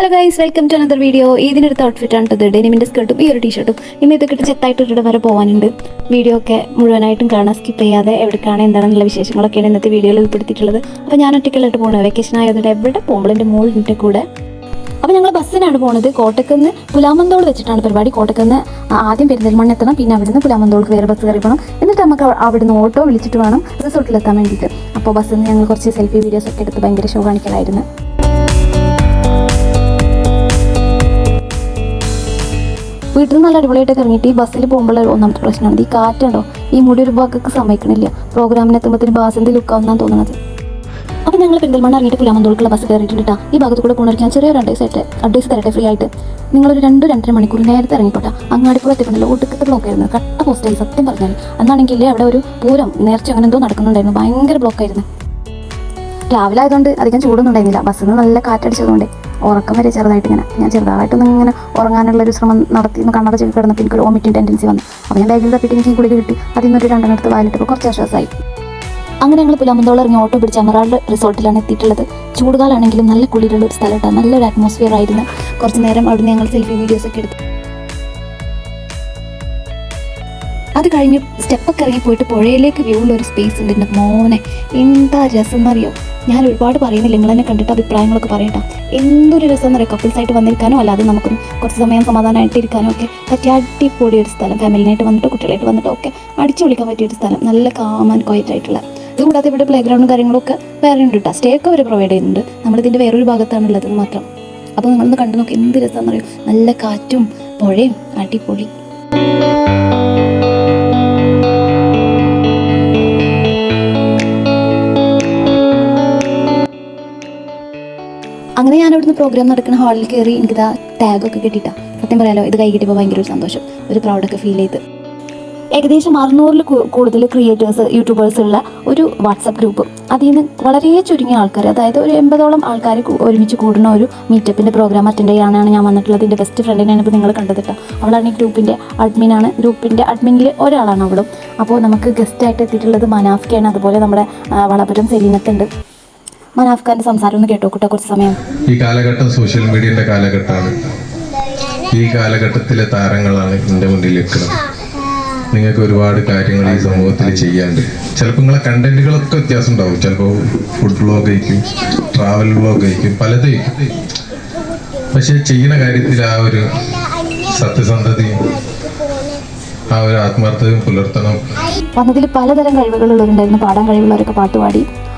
Hello guys welcome to another video ഇതിനടുത്ത outfit ആണ് ഇത് ഡെനിമിന്റെ സ്കർട്ടും ഈ ഒരു ടീഷർട്ടും ഇനി ഇതൊക്കെ ഇട്ട് ചെത്തായിട്ട് ഇട്ടിട്ട് വരെ പോകാനുണ്ട് വീഡിയോ ഒക്കെ മുഴുവനായിട്ടും കാണാൻ സ്കിപ്പ് ചെയ്യാതെ എവിടേക്കാണ് എന്താണെന്നുള്ള വിശേഷങ്ങളൊക്കെയാണ് ഇന്നത്തെ വീഡിയോയിൽ ഉൾപ്പെടുത്തിയിട്ടുള്ളത്. അപ്പോൾ ഞാൻ ഒറ്റയ്ക്കല്ലായിട്ട് പോകുന്നത് വെക്കേഷൻ ആയതുകൊണ്ട് എവിടെ പോകുമ്പോൾ എന്റെ മോളിന്റെ കൂടെ. അപ്പോൾ ഞങ്ങൾ ബസ്സിനാണ് പോണത്. കോട്ടക്കുന്ന് പുലാമന്തോട് വെച്ചിട്ടാണ് പരിപാടി. കോട്ടക്കുന്ന് ആദ്യം പെരിന്തൽമണ്ണ എത്തണം. പിന്നെ അവിടുന്ന് പുലാമന്തോൾക്ക് വേറെ ബസ് കയറി പോകണം എന്നിട്ട് നമുക്ക് അവിടുന്ന് ഓട്ടോ വിളിച്ചിട്ട് വേണം റിസോർട്ടിലെത്താൻ വേണ്ടിയിട്ട്. അപ്പോൾ ബസ്സിൽ നിന്ന് ഞങ്ങൾ കുറച്ച് സെൽഫി വീഡിയോസ് ഒക്കെ എടുത്ത് ഭയങ്കര ഷോ കാണിക്കലായിരുന്നു. വീട്ടിൽ നിന്ന് നല്ല അടിപൊളിയായിട്ട് ഇറങ്ങിയിട്ട് ഈ ബസ്സിൽ പോകുമ്പോഴുള്ള ഒന്നാമത്തെ പ്രശ്നമാണ് ഈ കാറ്റുണ്ടോ ഈ മുടി ഒരു ഭാഗത്തേക്ക് സമ്മതിക്കണില്ല. പ്രോഗ്രാമിന് എത്തുമ്പോഴത്തേന് ബാസിന്റെ ലുക്കാവുന്നാണ് തോന്നുന്നത് അപ്പോൾ ഞങ്ങൾ പെരിന്തൽമണ്ണ ഇറങ്ങിയിട്ട് പുലാമന്തോൾക്കുള്ള ബസ് കയറിയിട്ടുണ്ട് ട്ടാ. ഈ ഭാഗത്ത് കൂടെ പോകണമെങ്കിൽ ചെറിയ രണ്ട് ദിവസമായിട്ട് അഡ്വൈസ് തരട്ടെ ഫ്രീ ആയിട്ട്. നിങ്ങളൊരു രണ്ട് രണ്ടര മണിക്കൂർ നേരത്തെ ഇറങ്ങിക്കോട്ടെ. അങ്ങാടിപ്പുറം എത്തിയിട്ടുണ്ടല്ലോ ഒടുക്കത്തെ ബ്ലോക്ക് ആയിരുന്നു. കട്ട പോസ്റ്റായി സത്യം പറഞ്ഞാൽ അന്നാണെങ്കിൽ അവിടെ ഒരു പൂരം നേർച്ച അങ്ങനെ എന്തോ നടക്കുന്നുണ്ടായിരുന്നു. ഭയങ്കര ബ്ലോക്കായിരുന്നു രാവിലെ ആയതുകൊണ്ട് അധികം ചൂടൊന്നും ഉണ്ടായിരുന്നില്ല. ബസ്സിൽ നിന്ന് നല്ല കാറ്റടിച്ചതുകൊണ്ട്. ഉറക്കം വരെ ചെറുതായിട്ട് ഇങ്ങനെ ഞാൻ ചെറുതായിട്ടൊന്നും ഇങ്ങനെ ഉറങ്ങാനുള്ള ഒരു ശ്രമം നടത്തി ഒന്ന് കണ്ണട ചെവി കിടന്നപ്പോൾ എനിക്കൊരു വോമിറ്റിംഗ് ടെൻഡൻസി വന്നു. അപ്പോൾ ഞാൻ ബാഗിൽ തപ്പിട്ട് എനിക്ക് ഗുളിക കിട്ടി. അതിൽ നിന്നൊരു രണ്ടെണ്ണം എടുത്ത് കുറച്ച് ആശ്വാസമായി അങ്ങനെ ഞങ്ങൾ പുലാമന്തോളം ഇറങ്ങി ഓട്ടോ പിടിച്ച് അമറാൾഡ് റിസോർട്ടിലാണ് എത്തിയിട്ടുള്ളത്. ചൂടുകാലാണെങ്കിലും നല്ല കുളിരുള്ള ഒരു സ്ഥലമാണ് നല്ലൊരു അറ്റ്മോസ്ഫിയർ ആയിരുന്നു. കുറച്ച് നേരം അവിടുന്ന് ഞങ്ങൾ സെൽഫി വീഡിയോസ് ഒക്കെ എടുത്തു. അത് കഴിഞ്ഞ് സ്റ്റെപ്പൊക്കെ ഇറങ്ങി പോയിട്ട് പുഴയിലേക്ക് വ്യൂ ഉള്ള ഒരു സ്പേസ് ഉണ്ട്. എന്റെ മോനെ എന്താ രസം എന്നറിയോ? ഞാൻ ഒരുപാട് പറയുന്നില്ല. നിങ്ങൾ തന്നെ കണ്ടിട്ട് അഭിപ്രായങ്ങളൊക്കെ പറയട്ടെ എന്തൊരു രസം പറയാം കപ്പിൾസ് ആയിട്ട് വന്നിരിക്കാനോ അല്ലാതെ നമുക്ക് കുറച്ച് സമയം സമാധാനമായിട്ട് ഇരിക്കാനോ ഒക്കെ പറ്റിയ അടിപൊളി ഒരു സ്ഥലം. ഫാമിലിനായിട്ട് വന്നിട്ട് കുട്ടികളായിട്ട് വന്നിട്ട് ഒക്കെ അടിച്ചു വിളിക്കാൻ പറ്റിയ ഒരു സ്ഥലം. നല്ല കാമൻ ക്വയറ്റ് ആയിട്ടുള്ള. ഇത് കൂടാതെ ഇവിടെ പ്ലേ ഗ്രൗണ്ടും കാര്യങ്ങളൊക്കെ വേറെ ഉണ്ട് കേട്ടോ സ്റ്റേ ഒക്കെ അവർ പ്രൊവൈഡ് ചെയ്യുന്നുണ്ട്. നമ്മളിതിന്റെ വേറൊരു എന്ന് മാത്രം. അപ്പോൾ നിങ്ങളൊന്ന് കണ്ടു നോക്കി എന്ത് രസമെന്നറിയോ? നല്ല കാറ്റും പുഴയും അടിപൊളി. അങ്ങനെ ഞാൻ അവിടുന്ന് പ്രോഗ്രാം നടക്കുന്ന ഹാളിൽ കയറി എനിക്കിതാ ടാഗൊക്കെ കിട്ടിയിട്ടാ. സത്യം പറയാലോ ഇത് കൈ കിട്ടിയപ്പോൾ ഭയങ്കര ഒരു സന്തോഷം. ഒരു പ്രൗഡൊക്കെ ഫീൽ ചെയ്ത്. ഏകദേശം അറുന്നൂറിൽ കൂടുതൽ ക്രിയേറ്റേഴ്സ് യൂട്യൂബേഴ്സ് ഉള്ള ഒരു വാട്സപ്പ് ഗ്രൂപ്പ് അതിൽ നിന്ന് വളരെ ചുരുങ്ങിയ ആൾക്കാർ അതായത് ഒരു എൺപതോളം ആൾക്കാർ ഒരുമിച്ച് കൂടുന്ന ഒരു മീറ്റപ്പിന്റെ പ്രോഗ്രാം അറ്റൻഡ് ചെയ്യാനാണ് ഞാൻ വന്നിട്ടുള്ളത്. എന്റെ ബെസ്റ്റ് ഫ്രണ്ടിനെയാണ് ഇപ്പോൾ നിങ്ങൾ കണ്ടത് അവളാണ് ഈ ഗ്രൂപ്പിന്റെ അഡ്മിനാണ് ഗ്രൂപ്പിന്റെ അഡ്മിനിൽ ഒരാളാണ് അവളും. അപ്പോൾ നമുക്ക് ഗസ്റ്റായിട്ട് എത്തിയിട്ടുള്ളത് മനാഫ്കയാണ്. അതുപോലെ നമ്മുടെ വളപുരം സെലീനത്തുണ്ട്. മനാഫ്ഖാന്റെ സംസാരം ഒന്ന് കേട്ടോ കുട്ടാ കുറച്ച് സമയം. ഈ കാലഘട്ടം സോഷ്യൽ മീഡിയന്റെ കാലഘട്ടമാണ്. ഈ കാലഘട്ടത്തിലെ താരങ്ങളാണ് എന്റെ മുന്നിൽ നിൽക്കുന്നത്. നിങ്ങൾക്ക് ഒരുപാട് കാര്യങ്ങൾ ഈ സമൂഹത്തിൽ ചെയ്യാണ്ട് ചിലപ്പോൾ നിങ്ങളെ കണ്ടന്റുകളൊക്കെ വ്യത്യാസം ഉണ്ടാവും. ചിലപ്പോൾ ഫുഡ് ബ്ലോഗ് ആയിരിക്കും ട്രാവൽ ബ്ലോഗ് ആയിരിക്കും പലതും പക്ഷെ ചെയ്യുന്ന കാര്യത്തിൽ ആ ഒരു സത്യസന്ധതയും ആ ഒരു ആത്മാർത്ഥതയും പുലർത്തണം. വന്നതിൽ പലതരം കഴിവുകളുള്ളവരുണ്ടായിരുന്നു പാടാൻ കഴിവുള്ളവരൊക്കെ പാട്ട് പാടി. ആ,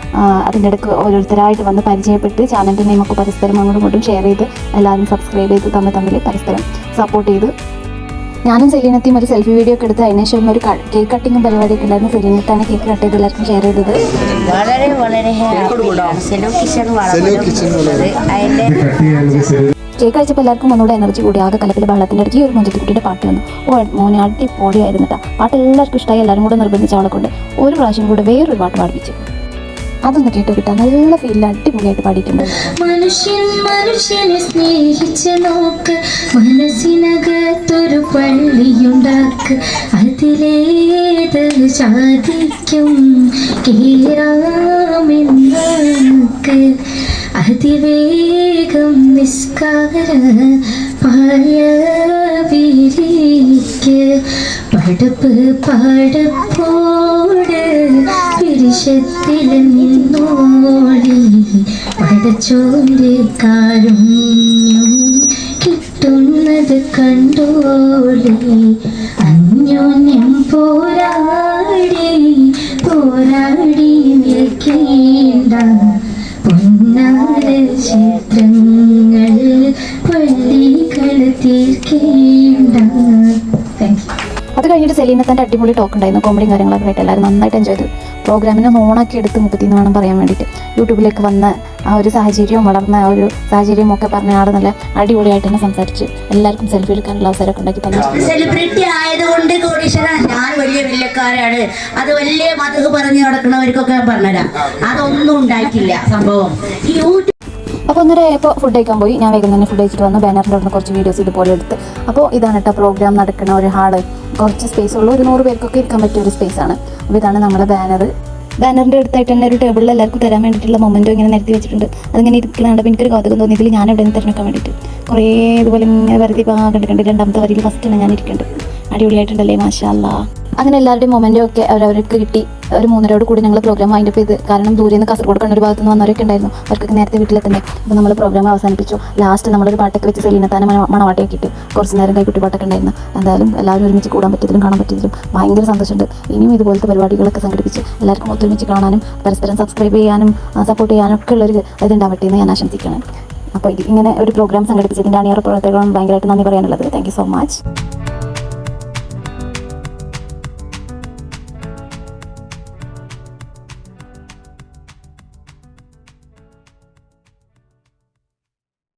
അതിന്റെ ഇടയ്ക്ക് ഓരോരുത്തരായിട്ട് വന്ന് പരിചയപ്പെട്ട് ചാനലിന്റെ നെയിമൊക്കെ പരസ്പരം അങ്ങോട്ടും ഇങ്ങോട്ടും ഷെയർ ചെയ്ത് എല്ലാവരും സബ്സ്ക്രൈബ് ചെയ്ത് തമ്മിൽ തമ്മിൽ പരസ്പരം സപ്പോർട്ട് ചെയ്ത്. ഞാനും സെലീനത്തെയും ഒരു സെൽഫി വീഡിയോ ഒക്കെ എടുത്ത് അതിന് ശേഷം ഒരു കേക്ക് കട്ടിങ്ങും പരിപാടിയൊക്കെ ഉണ്ടായിരുന്നു. സെലീനത്താണ് കേക്ക് കട്ട് ചെയ്ത് എല്ലാവർക്കും ഷെയർ ചെയ്തത്. വളരെ വളരെ സെലു കിച്ചൺ കേക്ക് കഴിച്ചപ്പോൾ എല്ലാവർക്കും ഒന്നുകൂടെ എനർജി കൂടി. ആകെ കലപ്പിലെ ബഹളത്തിന്റെ ഇടയ്ക്ക് ഈ ഒരു മുഞ്ചത്തിക്കുട്ടിയുടെ പാട്ട് വന്നു. ഓ മോനെ അടിപൊളിയായിരുന്നു കേട്ടോ. പാട്ട് എല്ലാവർക്കും ഇഷ്ടമായി എല്ലാവരും കൂടെ നിർബന്ധിച്ച അവളെ കൊണ്ട് ഒരു പ്രാവശ്യം കൂടെ വേറൊരു പാട്ട് പാടിപ്പിച്ചു. അതൊന്ന് കേട്ട് കിട്ടാൻ നല്ല ഫീലിൽ അടിപൊളിയായിട്ട് പാടിയിട്ടുണ്ട്. മനുഷ്യൻ മനുഷ്യനെ സ്നേഹിച്ച് നോക്ക് മനസ്സിനകത്തൊരു പള്ളിയുണ്ടാക്ക് അതിലേത് സാധിക്കും? കേറാമെന്നക്ക് അതിവേഗം നിസ്കാര പായ പടപ്പ് പാടപ്പോട് പിരിശത്തിൽ നിന്നോളി പടച്ചോന്റെ കാരുണ്യം കിട്ടുന്നത് കണ്ടോളി അന്യോന്യം പോരാടി പോരാടി നിൽക്കേണ്ട പൊന്നാര യു സെലീന തന്റെ അടിപൊളി ടോക്ക് ഉണ്ടായിരുന്നു. കോമഡിയും കാര്യങ്ങളൊക്കെ ആയിട്ട് എല്ലാവരും നന്നായിട്ട് എൻജോയ് ചെയ്തു. പ്രോഗ്രാമിനെ ഓണാക്കി എടുത്ത് മുപ്പത്തി എന്ന് വേണം പറയാൻ വേണ്ടിയിട്ട്. യൂട്യൂബിലേക്ക് വന്ന ആ ഒരു സാഹചര്യവും വളർന്ന ആ ഒരു സാഹചര്യവും ഒക്കെ പറഞ്ഞ ആൾ നല്ല അടിപൊളിയായിട്ട് തന്നെ സംസാരിച്ച്. എല്ലാവർക്കും സെൽഫി എടുക്കാനുള്ള അവസരമൊക്കെ ഉണ്ടാക്കി തന്നു. സെലിബ്രിറ്റി ആയതുകൊണ്ട് കോടീശ്വര ഞാൻ വലിയ വില്ലക്കാരാണ്. അത് വലിയ മതക് പറഞ്ഞു നടക്കുന്നവർക്കൊക്കെ പറഞ്ഞുതരാം. അതൊന്നും ഉണ്ടാക്കില്ല സംഭവം. അപ്പോൾ ഒന്നര ഇപ്പോൾ ഫുഡ് കഴിക്കാൻ പോയി. ഞാൻ വേഗം തന്നെ ഫുഡ് കഴിച്ചിട്ട് വന്നു. ബാനറിന്റെ കുറച്ച് വീഡിയോസ് ഇതുപോലെ എടുത്ത്. അപ്പോൾ ഇതാണ് കേട്ടോ പ്രോഗ്രാം നടക്കുന്ന ഒരു ഹാൾ. കുറച്ച് സ്പേസ് ഉള്ള. ഒരു നൂറ് പേർക്കൊക്കെ ഇരിക്കാൻ പറ്റിയ ഒരു സ്പേസ് ആണ്. അപ്പോൾ ഇതാണ് നമ്മുടെ ബാനർ ബാനറിന്റെ അടുത്തായിട്ട് തന്നെ ഒരു ടേബിളിൽ എല്ലാവർക്കും തരാൻ വേണ്ടിയിട്ടുള്ള മൊമെന്റോ ഇങ്ങനെ നിരത്തി വെച്ചിട്ടുണ്ട്. അതിങ്ങനെ ഇരിക്കലുണ്ട് എനിക്കൊരു കൗതുകം തോന്നി. ഇതിൽ ഞാൻ എവിടെ നിന്ന് തിരഞ്ഞെടുക്കാൻ വേണ്ടിയിട്ട്? കുറേ ഇതുപോലെ ഇങ്ങനെ വെറുതെ ഇപ്പോൾ കണ്ട് കണ്ട് രണ്ടാമത്തെ വരിയിൽ ഫസ്റ്റാണ് ഞാൻ ഇരിക്കുന്നുണ്ട് അടിപൊളിയായിട്ടുണ്ടല്ലേ മാഷാ അല്ലാ അങ്ങനെ എല്ലാവരുടെയും മൊമെന്റും ഒക്കെ അവരവർക്ക് കിട്ടി. ഒരു മൂന്നരയോട് കൂടി ഞങ്ങൾ പ്രോഗ്രാം വൈൻഡപ്പ് ചെയ്ത്. കാരണം ദൂരെ നിന്ന് കാസർഗോഡ് കണ്ണൂർ ഭാഗത്ത് നിന്ന് വന്നവരൊക്കെ ഉണ്ടായിരുന്നു. അവർക്കൊക്കെ നേരത്തെ വീട്ടിലെത്തന്നെ അപ്പോൾ നമ്മൾ പ്രോഗ്രാം അവസാനിപ്പിച്ചു. ലാസ്റ്റ് നമ്മളൊരു പാട്ടൊക്കെ വെച്ച് സെലീനത്താനെ മണവാട്ടയൊക്കെ ഇട്ട് കുറച്ച് നേരം കൈക്കുട്ടി പാട്ടൊക്കെ ഉണ്ടായിരുന്നു. എന്തായാലും എല്ലാവരും ഒരുമിച്ച് കൂടാൻ പറ്റിയതിലും കാണാൻ പറ്റിയതിലും ഭയങ്കര സന്തോഷമുണ്ട്. ഇനിയും ഇതുപോലത്തെ പരിപാടികളൊക്കെ സംഘടിപ്പിച്ച് എല്ലാവർക്കും ഒത്തൊരുമിച്ച് കാണാനും പരസ്പരം സബ്സ്ക്രൈബ് ചെയ്യാനും സപ്പോർട്ട് ചെയ്യാനും ഒക്കെ ഉള്ളൊരു ഇതുണ്ടാവട്ടെ എന്ന് ഞാൻ ആശംസിക്കുകയാണ്. അപ്പോൾ ഇങ്ങനെ ഒരു പ്രോഗ്രാം സംഘടിപ്പിച്ചതിന്റെ അണിയറ പ്രവർത്തകരും ഭയങ്കരമായിട്ട് നന്ദി പറയാനുള്ളത്. Thank so much